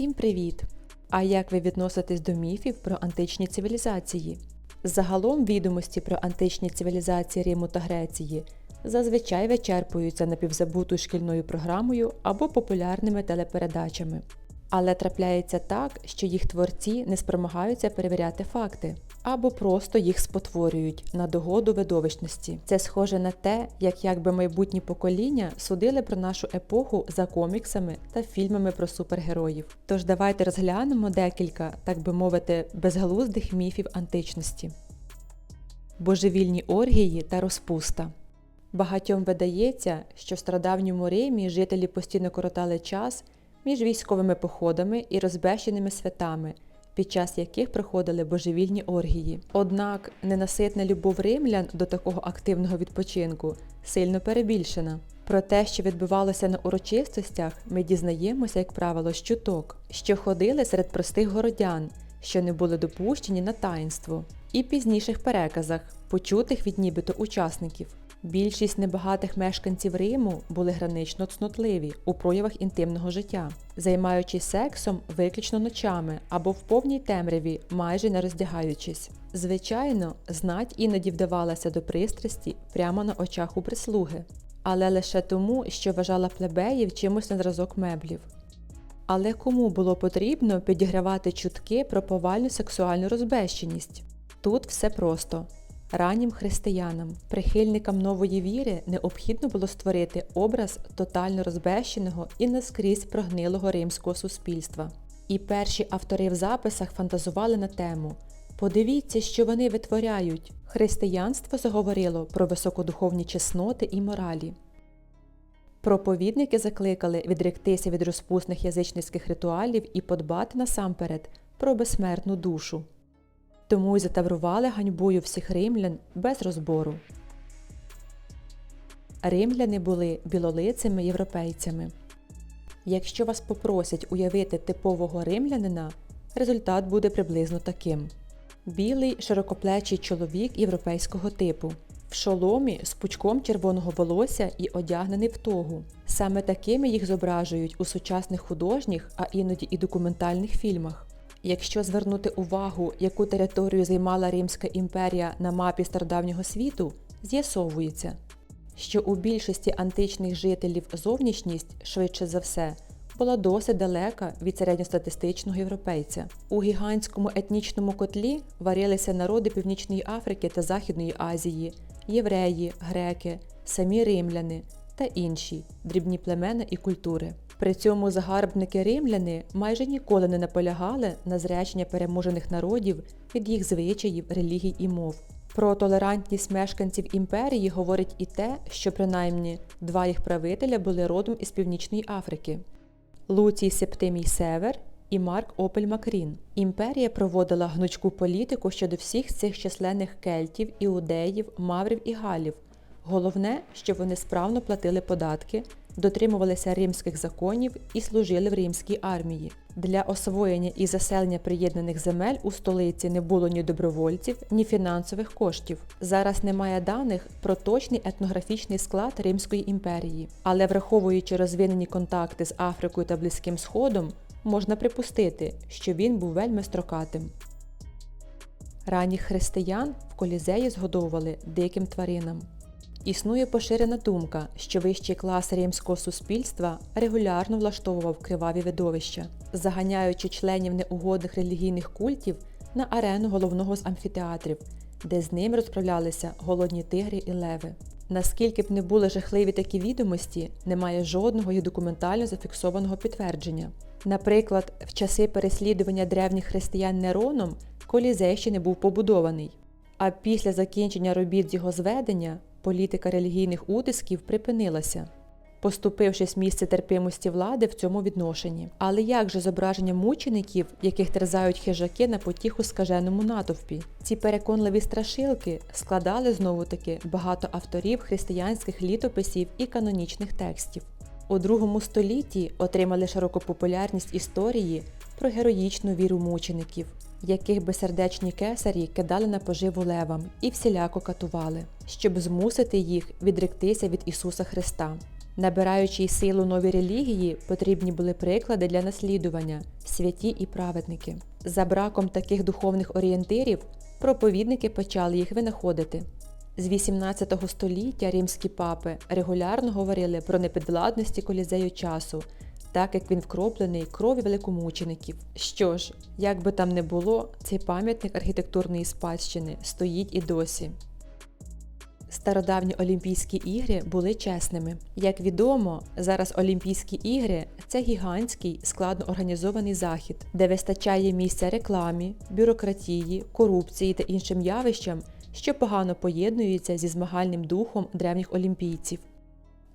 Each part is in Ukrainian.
Всім привіт! А як ви відноситесь до міфів про античні цивілізації? Загалом відомості про античні цивілізації Риму та Греції зазвичай вичерпуються напівзабутою шкільною програмою або популярними телепередачами. Але трапляється так, що їх творці не спромагаються перевіряти факти або просто їх спотворюють на догоду видовищності. Це схоже на те, як якби майбутні покоління судили про нашу епоху за коміксами та фільмами про супергероїв. Тож давайте розглянемо декілька, так би мовити, безглуздих міфів античності. Божевільні оргії та розпуста. Багатьом видається, що в стародавньому Римі жителі постійно коротали час між військовими походами і розбещеними святами, під час яких проходили божевільні оргії. Однак ненаситна любов римлян до такого активного відпочинку сильно перебільшена. Про те, що відбувалося на урочистостях, ми дізнаємося, як правило, з чуток, що ходили серед простих городян, що не були допущені на таїнство, і пізніших переказах, почутих від нібито учасників. Більшість небагатих мешканців Риму були гранично цнотливі у проявах інтимного життя, займаючись сексом виключно ночами або в повній темряві, майже не роздягаючись. Звичайно, знать іноді вдавалася до пристрасті прямо на очах у прислуги, але лише тому, що вважала плебеїв чимось на зразок меблів. Але кому було потрібно підігравати чутки про повальну сексуальну розбещеність? Тут все просто. Раннім християнам, прихильникам нової віри, необхідно було створити образ тотально розбещеного і наскрізь прогнилого римського суспільства. І перші автори в записах фантазували на тему Подивіться, що вони витворяють. Християнство заговорило про високодуховні чесноти і моралі. Проповідники закликали відректися від розпусних язичницьких ритуалів і подбати насамперед про безсмертну душу тому й затаврували ганьбою всіх римлян без розбору. Римляни були білолицими європейцями. Якщо вас попросять уявити типового римлянина, результат буде приблизно таким: білий широкоплечий чоловік європейського типу, в шоломі з пучком червоного волосся і одягнений в тогу. Саме такими їх зображують у сучасних художніх, а іноді і документальних фільмах. Якщо звернути увагу, яку територію займала Римська імперія на мапі стародавнього світу, з'ясовується, що у більшості античних жителів зовнішність, швидше за все, була досить далека від середньостатистичного європейця. У гігантському етнічному котлі варилися народи Північної Африки та Західної Азії, євреї, греки, самі римляни та інші дрібні племена і культури. При цьому загарбники римляни майже ніколи не наполягали на зречення переможених народів від їх звичаїв, релігій і мов. Про толерантність мешканців імперії говорить і те, що принаймні два їх правителя були родом із Північної Африки Луцій Септимій Север і Марк Опель Макрін. Імперія проводила гнучку політику щодо всіх цих численних кельтів, іудеїв, маврів і галів. Головне, що вони справно платили податки, дотримувалися римських законів і служили в римській армії. Для освоєння і заселення приєднаних земель у столиці не було ні добровольців, ні фінансових коштів. Зараз немає даних про точний етнографічний склад Римської імперії, але враховуючи розвинені контакти з Африкою та Близьким Сходом, можна припустити, що він був вельми строкатим. Ранніх християн в колізеї згодовували диким тваринам. Існує поширена думка, що вищий клас римського суспільства регулярно влаштовував криваві видовища, заганяючи членів неугодних релігійних культів на арену головного з амфітеатрів, де з ними розправлялися голодні тигри і леви. Наскільки б не були жахливі такі відомості, немає жодного їх документально зафіксованого підтвердження. Наприклад, в часи переслідування древніх християн Нероном колізей ще не був побудований. А після закінчення робіт з його зведення політика релігійних утисків припинилася, поступившись місце терпимості влади в цьому відношенні. Але як же зображення мучеників, яких терзають хижаки на потіху скаженому натовпі? Ці переконливі страшилки складали знову таки багато авторів християнських літописів і канонічних текстів. У другому столітті отримали широку популярність історії про героїчну віру мучеників яких безсердечні кесарі кидали на поживу левам і всіляко катували, щоб змусити їх відректися від Ісуса Христа. Набираючи силу нові релігії, потрібні були приклади для наслідування, святі і праведники. За браком таких духовних орієнтирів проповідники почали їх винаходити. З 18 століття римські папи регулярно говорили про непідвладності колізею часу, так як він вкроплений кров'ю великомучеників. Що ж, як би там не було, цей пам'ятник архітектурної спадщини стоїть і досі. Стародавні Олімпійські ігри були чесними. Як відомо, зараз Олімпійські ігри це гігантський складно організований захід, де вистачає місця рекламі, бюрократії, корупції та іншим явищам, що погано поєднуються зі змагальним духом древніх олімпійців.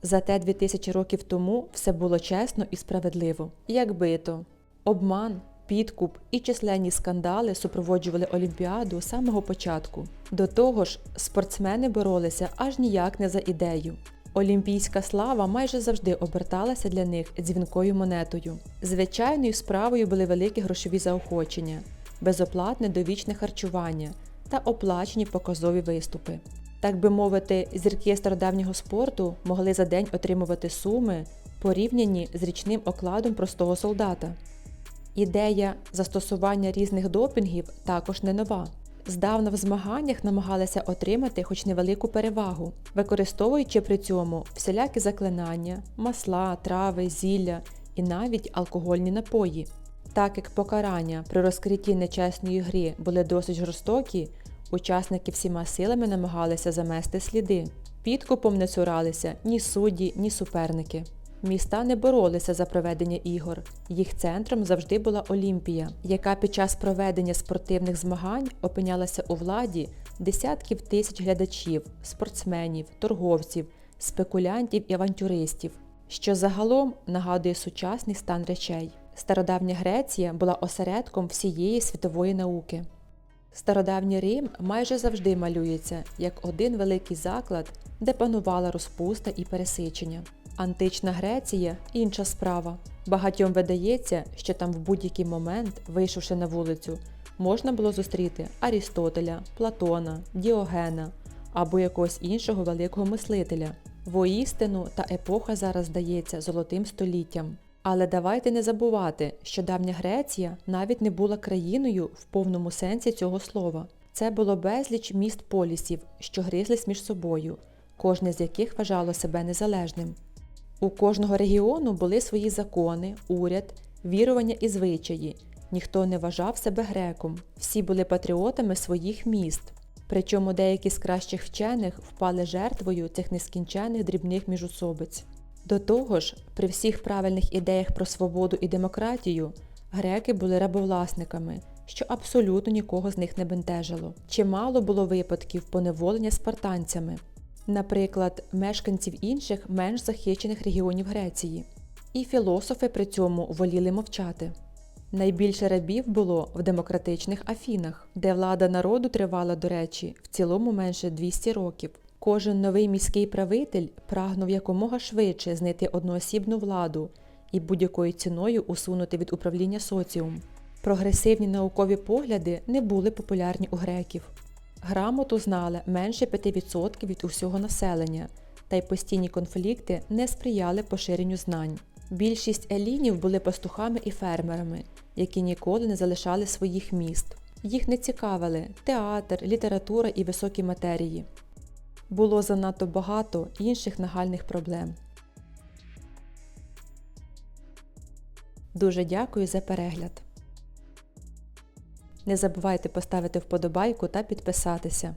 Зате 2000 років тому все було чесно і справедливо. Якби то обман, підкуп і численні скандали супроводжували Олімпіаду з самого початку. До того ж, спортсмени боролися аж ніяк не за ідею. Олімпійська слава майже завжди оберталася для них дзвінкою монетою. Звичайною справою були великі грошові заохочення, безоплатне довічне харчування та оплачені показові виступи. Так би мовити, зірки стародавнього спорту могли за день отримувати суми, порівняні з річним окладом простого солдата. Ідея застосування різних допінгів також не нова. Здавна в змаганнях намагалися отримати хоч невелику перевагу, використовуючи при цьому всілякі заклинання, масла, трави, зілля і навіть алкогольні напої. Так як покарання при розкритті нечесної гри були досить жорстокі, учасники всіма силами намагалися замести сліди. Підкупом не цуралися ні судді, ні суперники. Міста не боролися за проведення ігор. Їх центром завжди була Олімпія, яка під час проведення спортивних змагань опинялася у владі десятків тисяч глядачів, спортсменів, торговців, спекулянтів і авантюристів, що загалом нагадує сучасний стан речей. Стародавня Греція була осередком всієї світової науки. Стародавній Рим майже завжди малюється як один великий заклад, де панувала розпуста і пересичення. Антична Греція інша справа. Багатьом видається, що там в будь-який момент, вийшовши на вулицю, можна було зустріти Арістотеля, Платона, Діогена або якогось іншого великого мислителя. Воістину та епоха зараз здається золотим століттям. Але давайте не забувати, що давня Греція навіть не була країною в повному сенсі цього слова. Це було безліч міст полісів, що гризлись між собою, кожне з яких вважало себе незалежним. У кожного регіону були свої закони, уряд, вірування і звичаї. Ніхто не вважав себе греком, всі були патріотами своїх міст. Причому деякі з кращих вчених впали жертвою цих нескінчених дрібних міжусобиць. До того ж, при всіх правильних ідеях про свободу і демократію, греки були рабовласниками, що абсолютно нікого з них не бентежило. Чимало було випадків поневолення спартанцями, наприклад, мешканців інших менш захищених регіонів Греції. І філософи при цьому воліли мовчати. Найбільше рабів було в демократичних Афінах, де влада народу тривала, до речі, в цілому менше 200 років. Кожен новий міський правитель прагнув якомога швидше знайти одноосібну владу і будь-якою ціною усунути від управління соціум. Прогресивні наукові погляди не були популярні у греків. Грамоту знали менше 5% від усього населення, та й постійні конфлікти не сприяли поширенню знань. Більшість елінів були пастухами і фермерами, які ніколи не залишали своїх міст. Їх не цікавили театр, література і високі матерії. Було занадто багато інших нагальних проблем. Дуже дякую за перегляд. Не забувайте поставити вподобайку та підписатися.